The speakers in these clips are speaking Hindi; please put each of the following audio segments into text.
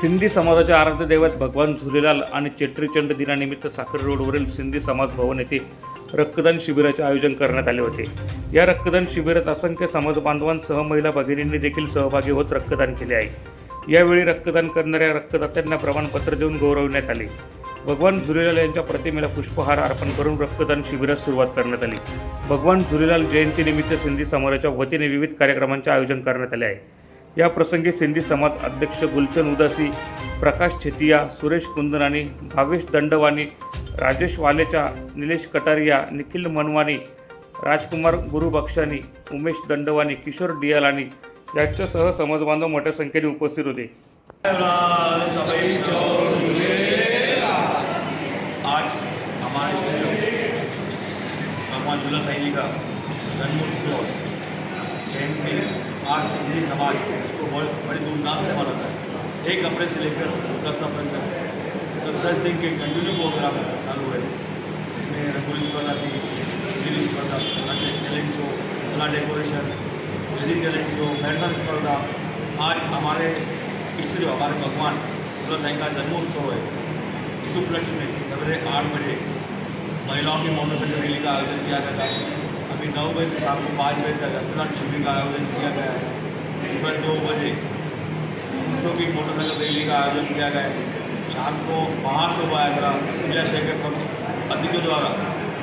सिंधी समाजाच्या आराध्य दैवत भगवान झुलेलाल आणि चेट्रीचंड दिनानिमित्त साखर रोडवरील सिंधी समाज भवन येथे रक्तदान शिबिराचे आयोजन करण्यात आले होते. या रक्तदान शिबिरात असंख्य समाज बांधवांसह महिला भगिनींनी देखील सहभागी होत रक्तदान केले आहे. यावेळी रक्तदान करणाऱ्या रक्तदात्यांना प्रमाणपत्र देऊन गौरवण्यात आले. भगवान झुलेलाल यांच्या प्रतिमेला पुष्पहार अर्पण करून रक्तदान शिबिरास सुरुवात करण्यात आली. भगवान झुलेलाल जयंतीनिमित्त सिंधी समाजाच्या वतीने विविध कार्यक्रमांचे आयोजन करण्यात आले आहे. या प्रसंगी सिंधी समाज अध्यक्ष गुलशन उदासी प्रकाश छेतिया सुरेश कुंदनानी भावेश दंडवानी राजेश वालेचा निलेश कटारिया निखिल मनवानी राजकुमार गुरुबक्षानी उमेश दंडवानी किशोर डियालानी यांच्यासह समाजबांधव मोठ्या संख्येने उपस्थित होते. आज हमारे आज सिंधी समाज इसको बहुत बड़ी धूमधाम से मनाता है। एक अप्रैल से लेकर दस अप्रैल तक तो दस दिन के कंटिन्यू प्रोग्राम चालू है इसमें रंगोली स्पर्धा थी, गिरी स्पर्धा टैलेंट शो कला डेकोरेशन वेदी टैलेंट शो मैराथन स्पर्धा, आज हमारे इष्ट जो हमारे भगवान झूला साई का जन्मोत्सव है। इस उपलक्ष्य में सवेरे आठ बजे महिलाओं की मोटरसाइकिल रैली का आयोजन किया गया था अभी नौ बजे से शाम को पाँच बजे तक रक्तदान शिविर का आयोजन किया गया है। सुबह दो बजे पुरुषों की मोटरसाइकिल रैली का आयोजन किया गया है। शाम को महाशोभा यात्रा जिला प्रमुख अतिथियों द्वारा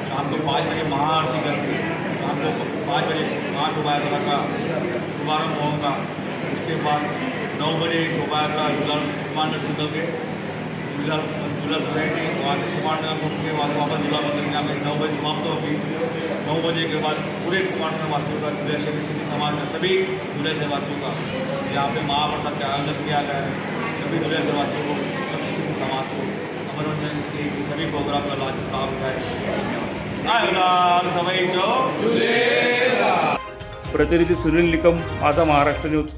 शाम को पाँच बजे महाआरती करके, शाम को पाँच बजे महाशोभा यात्रा का शुभारंभ होगा। उसके बाद नौ बजे शोभा यात्रा कुमार से निकल के झूला झूला सोसाइटी वहाँ से कुमार नगर पहुँच के वहाँ से वापस झूला मंदिर में हमें नौ बजे समाप्त होगी। नौ बजे के बाद पूरे कुमार नगर वासियों का झूले से सिंधी समाज का सभी झूले से वासियों का यहाँ पे महाप्रसाद का आयोजन किया गया है। सभी झूले से वासियों को सभी सिंधी समाज को मनोरंजन के सभी प्रोग्राम का लाभ लाभ उठाए धन्यवाद। सभी जो प्रतिनिधी सुनील निकम माझा महाराष्ट्र न्यूज़